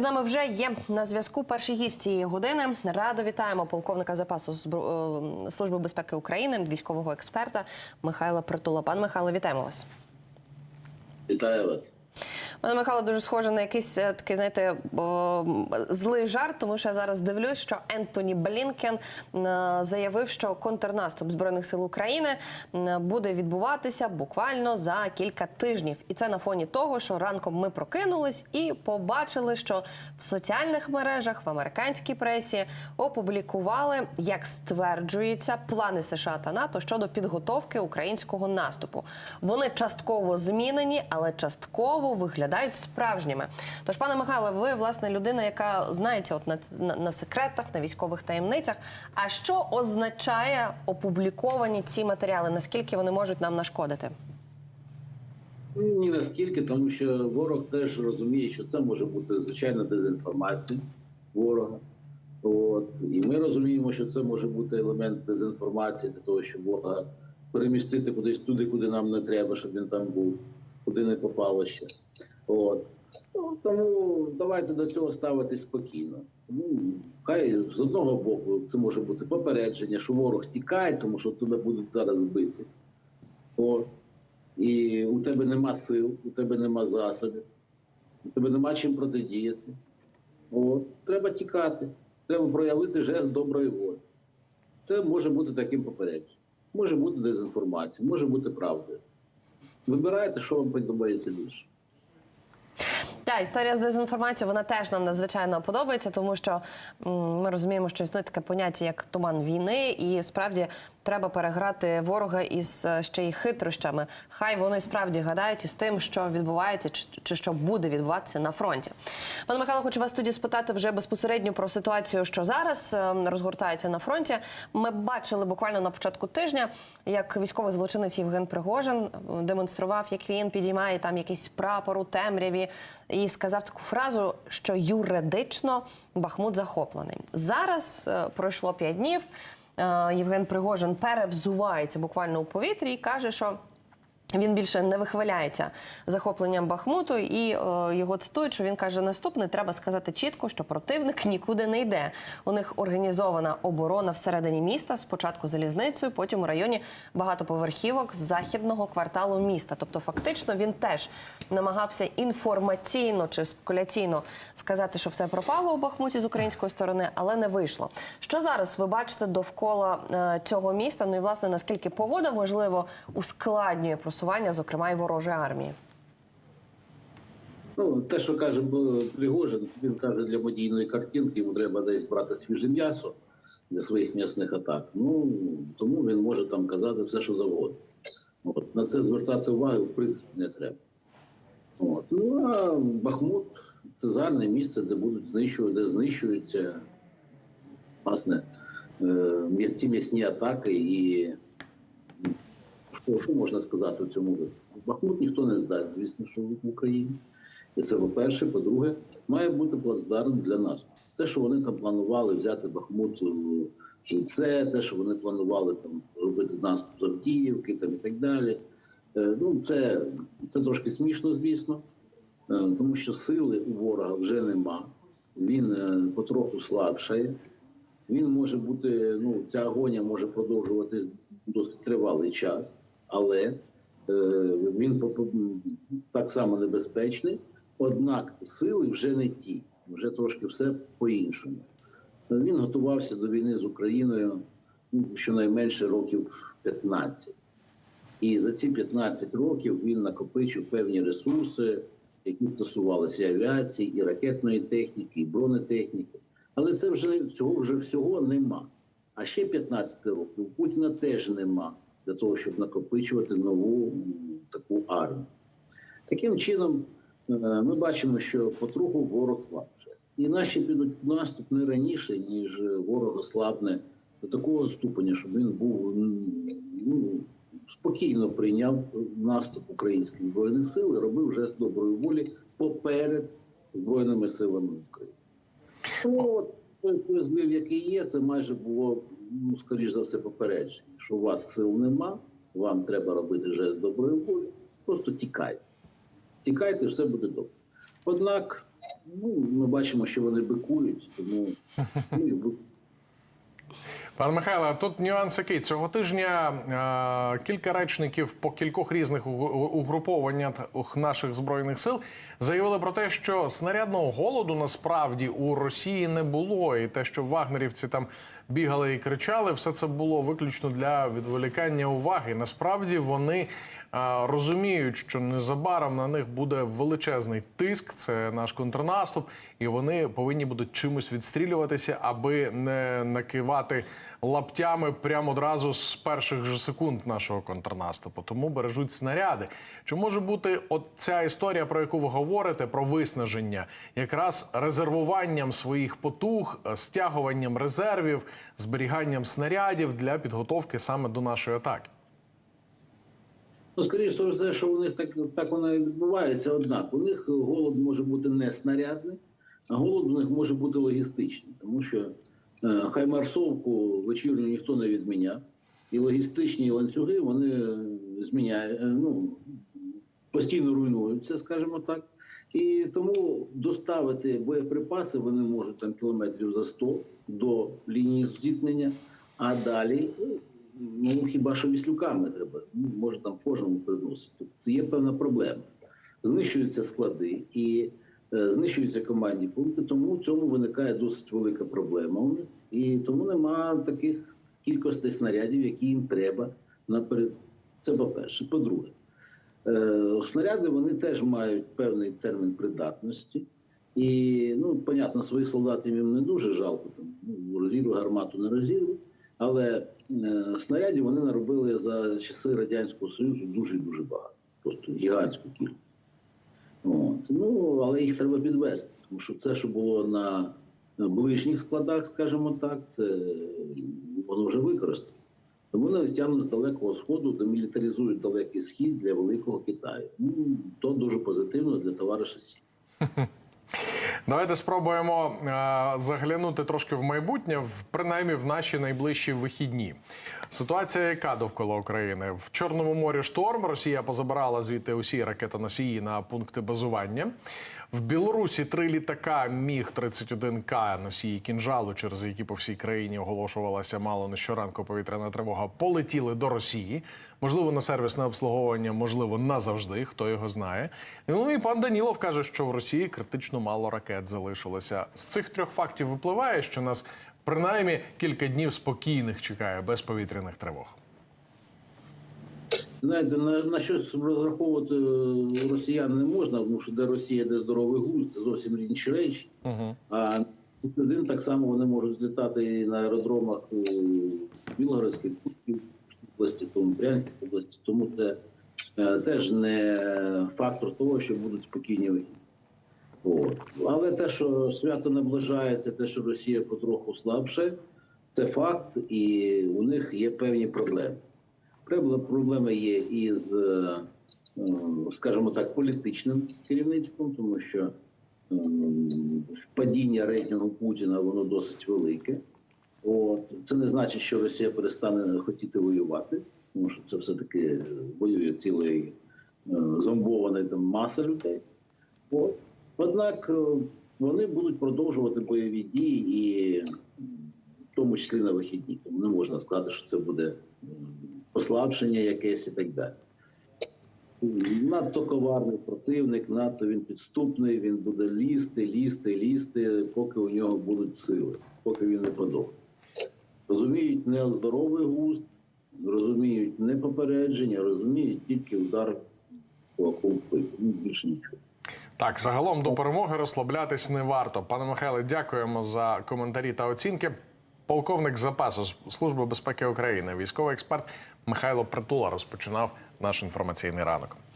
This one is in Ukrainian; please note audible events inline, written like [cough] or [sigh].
з нами вже є на зв'язку. Перший гість цієї години. Радо вітаємо полковника запасу е, Служби безпеки України, військового експерта Михайла Притула. Пан Михайло, вітаємо вас. Вітаю вас. Пане Михайло, дуже схоже на якийсь е, такий, знаєте, злий жарт, тому що я зараз дивлюсь, що Ентоні Блінкен е, заявив, що контрнаступ збройних сил України буде відбуватися буквально за кілька тижнів, і це на фоні того, що ранком ми прокинулись і побачили, що в соціальних мережах в американській пресі опублікували, як стверджується, плани США та НАТО щодо підготовки українського наступу. Вони частково змінені, але частково виглядають справжніми. Тож, пане Михайло, ви власне людина, яка знається от на, на, на секретах, на військових таємницях. А що означає опубліковані ці матеріали? Наскільки вони можуть нам нашкодити? Ні наскільки, тому що ворог теж розуміє, що це може бути звичайна дезінформація ворога. От і ми розуміємо, що це може бути елемент дезінформації для того, щоб ворога перемістити кудись туди, куди нам не треба, щоб він там був, куди не попало ще. От ну, тому давайте до цього ставитись спокійно. Ну хай з одного боку це може бути попередження, що ворог тікає, тому що тебе будуть зараз збити. От. І у тебе нема сил, у тебе нема засобів, у тебе нема чим протидіяти. От. Треба тікати, треба проявити жест доброї волі. Це може бути таким попередженням. Може бути дезінформація, може бути правдою. Вибирайте, що вам подобається більше. Та історія з дезінформацією вона теж нам надзвичайно подобається, тому що ми розуміємо, що існує таке поняття як туман війни, і справді треба переграти ворога із е, ще й хитрощами. Хай вони справді гадають із тим, що відбувається, чи, що буде відбуватися на фронті. Пане Михайло, хочу вас тоді спитати вже безпосередньо про ситуацію, що зараз е, розгортається на фронті. Ми бачили буквально на початку тижня, як військовий злочинець Євген Пригожин демонстрував, як він підіймає там якийсь прапор у темряві сказав таку фразу, що юридично Бахмут захоплений. Зараз е, пройшло п'ять днів. Е, Євген Пригожин перевзувається буквально у повітрі і каже, що. Він більше не вихваляється захопленням Бахмуту, і е, його цитують, що він каже: наступне треба сказати чітко, що противник [laughs] нікуди не йде. У них організована оборона всередині міста, спочатку залізницею, потім у районі багатоповерхівок з західного кварталу міста. Тобто, фактично, він теж намагався інформаційно чи спекуляційно сказати, що все пропало у Бахмуті з української сторони, але не вийшло. Що зараз ви бачите довкола е, цього міста? Ну і власне наскільки погода можливо ускладнює просування, зокрема і ворожої армії? Ну, те, що каже Пригожин, він каже для медійної картинки, йому треба десь брати свіже м'ясо для своїх м'ясних атак. Ну тому він може там казати все, що завгодно. От. На це звертати увагу, в принципі, не треба. От. Ну а Бахмут це загальне місце, де будуть знищувати, де знищуються власне е, ці м'ясні атаки і що, що можна сказати в цьому випадку? Бахмут ніхто не здасть, звісно, що в Україні. І це по-перше. По-друге, має бути плацдарм для нас. Те, що вони там планували взяти Бахмут у кільце, те, що вони планували там робити наступ з Авдіївки там, і так далі. Е, Ну, це, це трошки смішно, звісно, е, тому що сили у ворога вже нема. Він е, потроху слабшає. Він може бути, ну, ця агонія може продовжуватись досить тривалий час, але е, він так само небезпечний. Однак сили вже не ті, вже трошки все по-іншому. Він готувався до війни з Україною ну, щонайменше років 15. І за ці 15 років він накопичив певні ресурси, які стосувалися авіації, і ракетної техніки, і бронетехніки. Але це вже цього вже всього нема. А ще 15 років Путіна теж нема для того, щоб накопичувати нову таку армію. Таким чином, е, ми бачимо, що потроху ворог слабше. І наші підуть наступ не раніше, ніж ворог ослабне до такого ступеня, щоб він був ну, спокійно прийняв наступ українських збройних сил і робив жест доброї волі поперед збройними силами України. Ну, от той, злив, який є, це майже було, ну, скоріш за все, попередження, що у вас сил нема, вам треба робити жест доброї волі, просто тікайте. Тікайте, все буде добре. Однак Ну, ми бачимо, що вони бикують, тому ну, і бу- Пане Михайле, тут нюанс який. Цього тижня е, кілька речників по кількох різних угрупованнях наших збройних сил заявили про те, що снарядного голоду насправді у Росії не було, і те, що вагнерівці там бігали і кричали, все це було виключно для відволікання уваги. Насправді вони. Розуміють, що незабаром на них буде величезний тиск, це наш контрнаступ, і вони повинні будуть чимось відстрілюватися, аби не накивати лаптями прямо одразу з перших же секунд нашого контрнаступу. Тому бережуть снаряди. Чи може бути от ця історія, про яку ви говорите, про виснаження, якраз резервуванням своїх потуг, стягуванням резервів, зберіганням снарядів для підготовки саме до нашої атаки? Ну, скоріше все, що у них так, так воно і відбувається. Однак у них голод може бути не снарядний, а голод у них може бути логістичний, тому що е, хай марсовку вечірню ніхто не відміняв, і логістичні ланцюги вони зміняють, ну, постійно руйнуються, скажімо так. І тому доставити боєприпаси вони можуть там кілометрів за 100 до лінії зіткнення, а далі ну хіба що віслюками треба, ну, може там кожному приносити. Тобто є певна проблема. Знищуються склади і е, знищуються командні пункти, тому в цьому виникає досить велика проблема. І тому нема таких кількостей снарядів, які їм треба наперед. Це по-перше. По-друге, Е, Снаряди вони теж мають певний термін придатності. І, ну, понятно, своїх солдатів їм не дуже жалко, там, ну, розірву гармату не розірву, але снарядів вони наробили за часи Радянського Союзу дуже-дуже багато. Просто гігантську кількість. От. Ну, але їх треба підвести, тому що те, що було на ближніх складах, скажімо так, це воно вже використано. Тому вони тягнуть з далекого сходу, демілітаризують далекий схід для великого Китаю. Ну то дуже позитивно для товариша Сі. [laughs] Давайте спробуємо е, заглянути трошки в майбутнє, в принаймні в наші найближчі вихідні. Ситуація, яка довкола України в Чорному морі шторм. Росія позабирала звідти усі ракетоносії на пункти базування. В Білорусі три літака Міг 31 к носії кінжалу, через які по всій країні оголошувалася мало не щоранку повітряна тривога. Полетіли до Росії. Можливо, на сервісне обслуговування, можливо, назавжди. Хто його знає. Ну і пан Данілов каже, що в Росії критично мало ракет залишилося. З цих трьох фактів випливає, що нас принаймні кілька днів спокійних чекає без повітряних тривог. Знаєте, на, на щось розраховувати е, росіян не можна, тому що де Росія, де здоровий глузд, це зовсім інші речі. Угу. А один так само вони можуть злітати і на аеродромах у Білгородській області, тому Брянській області. Тому це е, теж не фактор того, що будуть спокійні вихідні. От. Але те, що свято наближається, те, що Росія потроху слабше, це факт, і у них є певні проблеми. Пробле- Проблеми є із, е, е, скажімо так, політичним керівництвом, тому що падіння рейтингу Путіна воно досить велике. От. Це не значить, що Росія перестане хотіти воювати, тому що це все-таки воює цілий е, зомбований там маса людей. От. Однак е, вони будуть продовжувати бойові дії, і в тому числі на вихідні. Тому не можна сказати, що це буде послабшення якесь і так далі. Надто коварний противник, надто він підступний, він буде лізти, лізти, лізти, поки у нього будуть сили, поки він не подохне. Розуміють не здоровий густ, розуміють не попередження, розуміють тільки удар кулаком в. Ну, більше нічого. Так, загалом до перемоги розслаблятись не варто. Пане Михайле, дякуємо за коментарі та оцінки. Полковник запасу Служби безпеки України, військовий експерт Михайло Притула розпочинав наш інформаційний ранок.